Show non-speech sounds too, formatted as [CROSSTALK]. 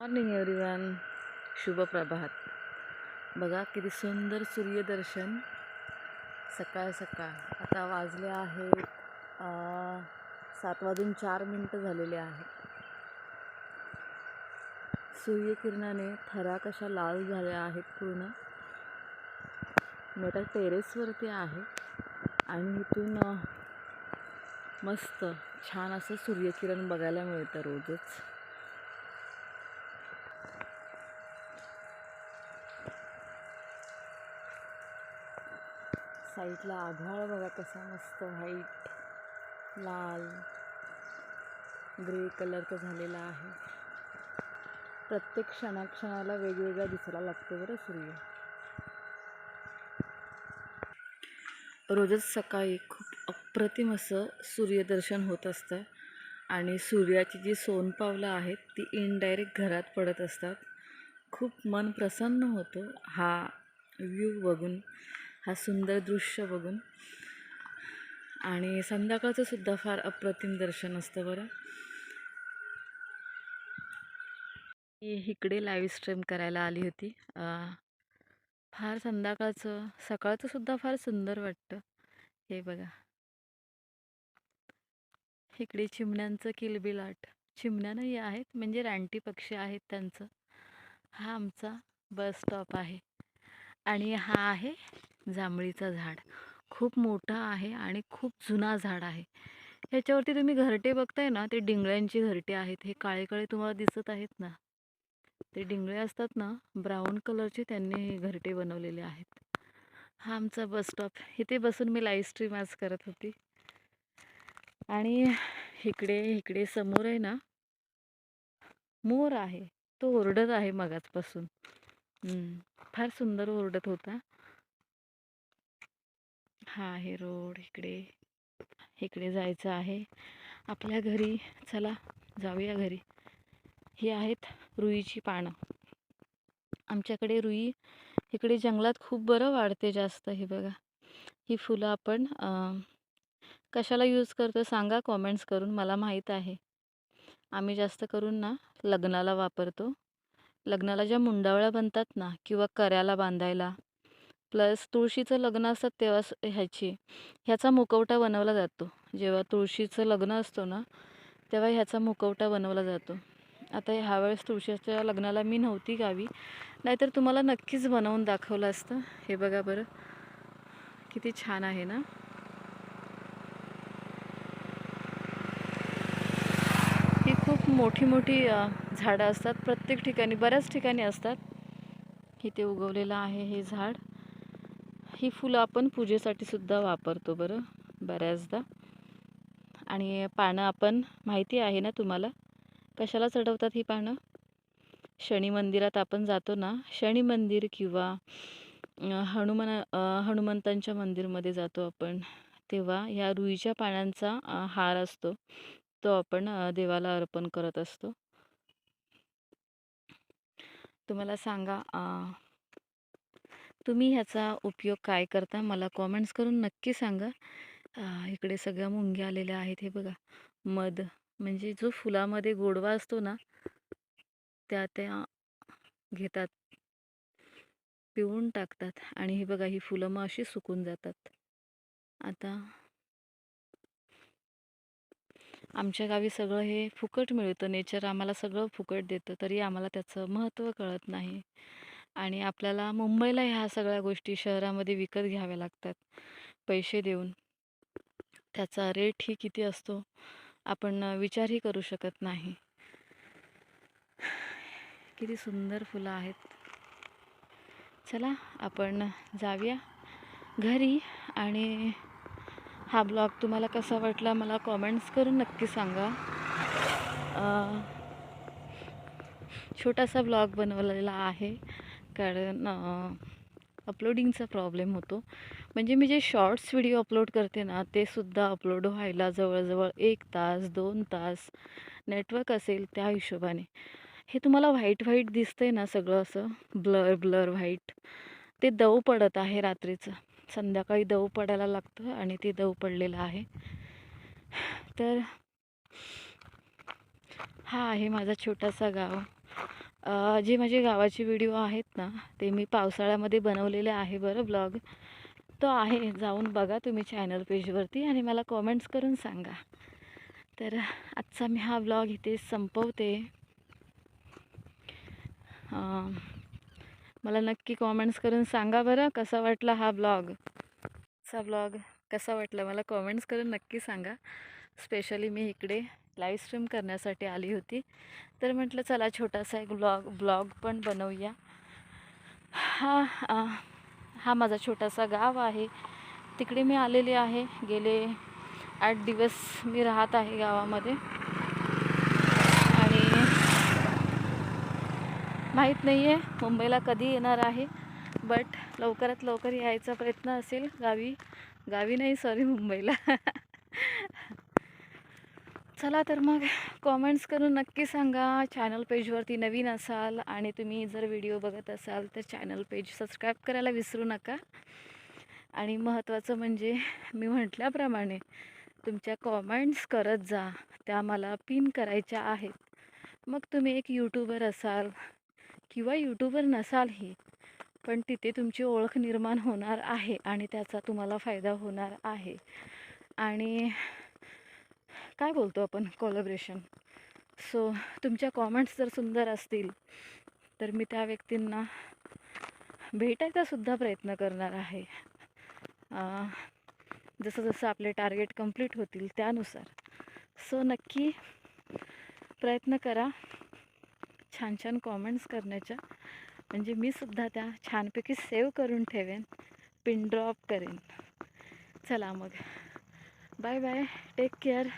Morning everyone. शुभ प्रभात. बघा किती सुंदर सूर्यदर्शन. सकाळ सकाळ. आता वाजले आहेत सात वाजून चार मिनटं झालेले आहेत सूर्यकिरणाने थरा कशा लाल झाल्या आहेत पूर्ण. मी आता टेरेसवरती आहे आणि इथून मस्त छान असं सूर्यकिरण बघायला मिळतं रोजच. साईडला आभाळ बघा कसा मस्त व्हाईट लाल ग्रे कलरचा झालेला आहे. प्रत्येक क्षणाक्षणाला वेगवेगळा दिसायला लागतो बरं सूर्य. रोजच सकाळी खूप अप्रतिम असं सूर्यदर्शन होत असतं आणि सूर्याची जी सोनपावलं आहेत ती इनडायरेक्ट घरात पडत असतात. खूप मन प्रसन्न होतं हा व्ह्यू बघून. हा सुंदर दृश्य बघून. आणि संध्याकाळचं सुद्धा फार अप्रतिम दर्शन असतं बरं. मी इकडे लाईव्ह स्ट्रीम करायला आली होती. फार संध्याकाळचं सकाळचं सुद्धा फार सुंदर वाटतं. हे बघा. इकडे चिमण्यांचं किलबिलाट. चिमण्या नाही आहेत म्हणजे रानटी पक्षी आहेत त्यांचं. हा आमचा बस स्टॉप आहे. आणि हा आहे जांभळीचं झाड. खूप मोठा आहे आणि खूप जुना झाड आहे. ह्याच्यावरती तुम्ही घरटे बघताय ना ते डिंगळ्यांची घरटे आहेत. हे काळे काळे तुम्हाला दिसत आहेत ना? ते डिंगळे असतात ना ब्राऊन कलरचे त्यांनी हे घरटे बनवलेले आहेत. हा आमचा बस स्टॉप. इथे बसून मी लाईव्ह स्ट्रीम आज करत होती. आणि इकडे इकडे समोर आहे ना मोर आहे. तो ओरडत आहे मगाचपासून. फार सुंदर ओरडत होता. हा आहे रोड इकडे इकडे जायचं आहे. आपल्या घरी चला जाऊया घरी. ही आहेत रुईची पानं. आमच्याकडे रुई इकडे जंगलात खूप बरं वाढते जास्त हे बघा. ही फुलं आपण कशाला यूज करतो सांगा कॉमेंट्स करून मला माहीत आहे. आम्ही जास्त करून ना लग्नाला वापरतो. लग्नाला ज्या मुंडावळ्या बनतात ना किंवा कर्याला बांधायला प्लस तुळशीचं लग्न असतात तेव्हा ह्याची. ह्याचा मुखवटा बनवला जातो. जेव्हा तुळशीचं लग्न असतो ना तेव्हा ह्याचा मुखवटा बनवला जातो. आता ह्यावेळेस तुळशीच्या लग्नाला मी नव्हती गावी. नाहीतर तुम्हाला नक्कीच बनवून दाखवलं असतं. हे बघा बरं. किती छान आहे ना? ही खूप मोठी मोठी झाडं असतात. प्रत्येक ठिकाणी बऱ्याच ठिकाणी असतात. इथे उगवलेलं आहे हे झाड. ही फुलं आपण पूजेसाठी सुद्धा वापरतो बरं बऱ्याचदा. आणि पानं आपण माहिती आहे ना तुम्हाला? कशाला चढवतात ही पानं? शनी मंदिरात आपण जातो ना शनी मंदिर किंवा हनुमान हनुमंतांच्या मंदिरमध्ये जातो आपण. तेव्हा ह्या रुईच्या पानांचा हार असतो. तो आपण देवाला अर्पण करत असतो. तुम्हाला सांगा तुम्ही ह्याचा उपयोग काय करता? मला कॉमेंट्स करून नक्की सांगा. इकडे सगळ्या मुंग्या आलेल्या आहेत हे बघा. मध म्हणजे जो फुलामध्ये गोडवा असतो ना त्या त्या घेतात. पिळून टाकतात आणि हे बघा ही फुलं मग अशी सुकून जातात. आता आमच्या गावी सगळं हे फुकट मिळतं. नेचर आम्हाला सगळं फुकट देतं तरी आम्हाला त्याचं महत्त्व कळत नाही. आणि आपल्याला मुंबईला ह्या सगळ्या गोष्टी शहरामध्ये विकत घ्याव्या लागतात पैसे देऊन. त्याचा रेट ही किती असतो आपण विचारही करू शकत नाही. किती सुंदर फुलं आहेत. चला आपण जाऊया घरी आणि हा ब्लॉग तुम्हाला कसा वाटला मला कॉमेंट्स करून नक्की सांगा. छोटासा ब्लॉग बनवलेला आहे. कारण अपलोडिंगचा प्रॉब्लेम होतो. म्हणजे मी जे शॉर्ट्स व्हिडिओ अपलोड करते ना ते सुद्धा अपलोड व्हायला जवळजवळ एक तास दोन तास नेटवर्क असेल त्या हिशोबाने. हे तुम्हाला व्हाईट व्हाईट दिसतंय ना सगळं असं ब्लर ब्लर व्हाईट ते दव पडत आहे रात्रीचं. संध्याकाळी दव पडायला लागतं आणि ते दव पडलेलं आहे. तर हा आहे माझा छोटासा गाव. जे माझे गावाचे व्हिडिओ आहेत ना ते मी पावसाळ्यामध्ये बनवलेले आहे बरं ब्लॉग. तो आहे जाऊन बघा तुम्ही चॅनल पेजवरती आणि मला कॉमेंट्स करून सांगा. तर आजचा मी हा ब्लॉग इथे संपवते. मला नक्की कॉमेंट्स करून सांगा बरं कसा वाटला हा ब्लॉग. चा ब्लॉग कसा वाटला मला कॉमेंट्स करून नक्की सांगा. स्पेशली मी इकडे लाईव्ह स्ट्रीम करण्यासाठी आली होती. तर म्हटलं चला छोटासा एक ब्लॉग ब्लॉग पण बनवूया. हा हा माझा छोटासा गाव आहे. तिकडे मी आलेले आहे. गेले आठ दिवस मी राहत आहे गावामध्ये. आणि माहीत नाही आहे मुंबईला कधी येणार आहे. बट लवकरात लवकर यायचा प्रयत्न असेल गावी. गावी नाही सॉरी मुंबईला. [LAUGHS] चला तर मग कॉमेंट्स करून नक्की सांगा. चॅनल पेजवरती नवीन असाल आणि तुम्ही जर व्हिडिओ बघत असाल तर चॅनल पेज सबस्क्राईब करायला विसरू नका. आणि महत्त्वाचं म्हणजे मी म्हटल्याप्रमाणे तुमच्या कॉमेंट्स करत जा. त्या मला पिन करायच्या आहेत. मग तुम्ही एक यूट्यूबर असाल किंवा यूट्यूबर नसालही पण तिथे तुमची ओळख निर्माण होणार आहे आणि त्याचा तुम्हाला फायदा होणार आहे. आणि काय बोलतो आपण? कोलॅबरेशन सो तुमच्या कॉमेंट्स जर सुंदर असतील तर मी त्या व्यक्तींना भेटायचा सुद्धा प्रयत्न करणार आहे. जसं जसं आपले टार्गेट कंप्लीट होतील त्यानुसार. सो नक्की प्रयत्न करा छान छान कॉमेंट्स करण्याच्या म्हणजे मी सुद्धा त्या छानपैकी सेव्ह करून ठेवेन पिन ड्रॉप करेन. चला मग. Bye bye take care